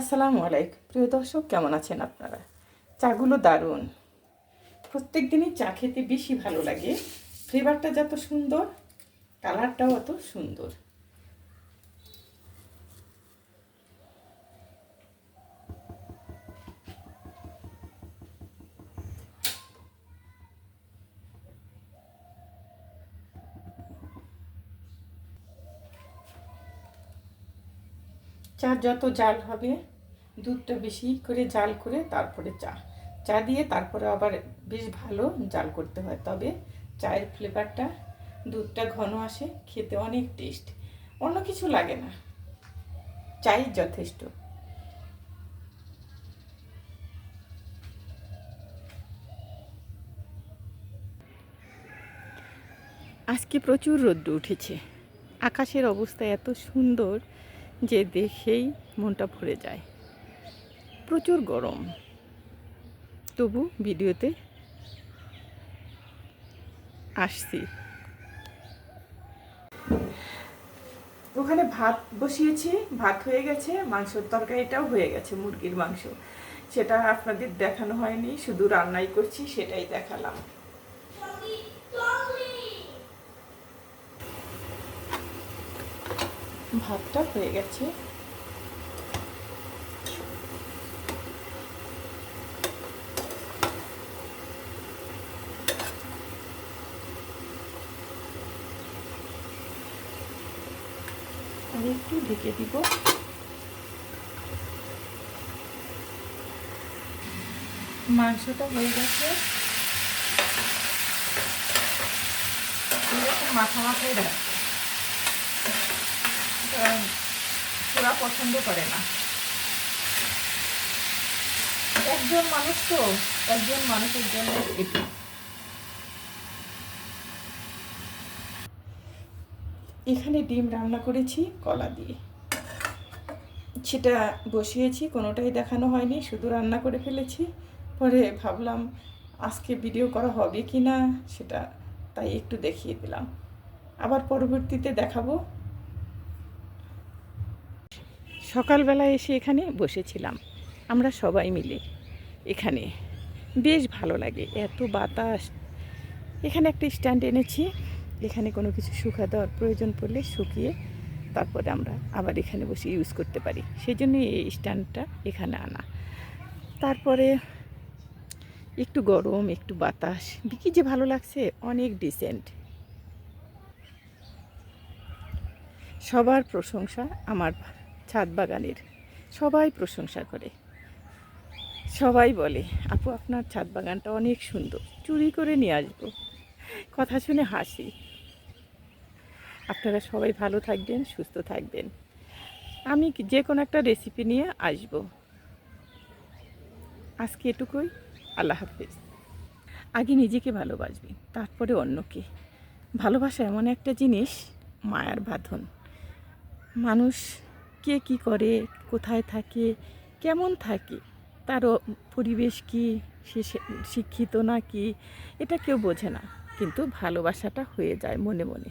আসসালামু আলাইকুম। প্রিয় দর্শক, কেমন আছেন আপনারা? চাগুলো দারুণ। প্রত্যেক দিনই চা খেতে বেশি ভালো লাগে। ফ্লেভারটা যত সুন্দর, কালারটাও অত সুন্দর। চা যত জাল হবে, দুধটা বেশি করে জাল করে তারপরে চা। চা দিয়ে তারপরে আবার বেশ ভালো জাল করতে হয়। তবে চায়ের ফ্লেভারটা দুধটা ঘন আসে, খেতে অনেক টেস্ট অন্য কিছু লাগে না। চাই যথেষ্ট। আজকে প্রচুর রোদ্র উঠেছে। আকাশের অবস্থা এত সুন্দর যে দেখেই মনটা ভরে যায়। প্রচুর গরম। তবু ভিডিওতে আসছি। ওখানে ভাত বসিয়েছি, ভাত হয়ে গেছে, মাংসর তরকারিটাও হয়ে গেছে, মুরগির মাংস। সেটা আপনাদের দেখানো হয়নি, শুধু রান্নাই করছি, সেটাই দেখালাম। ভাতটা হয়ে গেছে। একটু ঢেকে দিব। মাংসটা হয়ে গেছে। মাথা মাথায় রাখ। ওরা পছন্দ করে না। একজন মানুষ তো, একজন মানুষের জন্য এটি এখানে ডিম রান্না করেছি কলা দিয়ে। সেটা বসিয়েছি, কোনোটাই দেখানো হয়নি, শুধু রান্না করে ফেলেছি। পরে ভাবলাম আজকে ভিডিও করা হবে কি না সেটা তাই একটু দেখিয়ে দিলাম। আবার পরবর্তীতে দেখাবো। সকালবেলা এসে এখানে বসেছিলাম। আমরা সবাই মিলে এখানে। বেশ ভালো লাগে, এত বাতাস। এখানে একটা স্ট্যান্ড এনেছি। এখানে কোনো কিছু শুকা দেওয়ার প্রয়োজন পড়লে শুকিয়ে তারপরে আমরা আবার এখানে বসে ইউজ করতে পারি। সেই জন্য এই স্ট্যান্ডটা এখানে আনা। তারপরে একটু গরম, একটু বাতাস। বিকি যে ভালো লাগছে, অনেক ডিসেন্ট সবার প্রশংসা আমার ছাদ বাগানের সবাই প্রশংসা করে। সবাই বলে, আপু, আপনার ছাদ বাগানটা অনেক সুন্দর, চুরি করে নিয়ে আসব। কথা শুনে হাসি। আপনারা সবাই ভালো থাকবেন, সুস্থ থাকবেন। আমি যে কোনো একটা রেসিপি নিয়ে আসব। আজকে এটুকুই। আল্লাহ হাফিজ। আগে নিজেকে ভালোবাসবি, তারপরে অন্যকে। ভালোবাসা এমন একটা জিনিস, মায়ার বাঁধন। মানুষ কে কি করে, কোথায় থাকে, কেমন থাকে, তারও পরিবেশ কি, সে শিক্ষিত না কি, এটা কেউ বোঝে না। কিন্তু ভালোবাসাটা হয়ে যায় মনে মনে।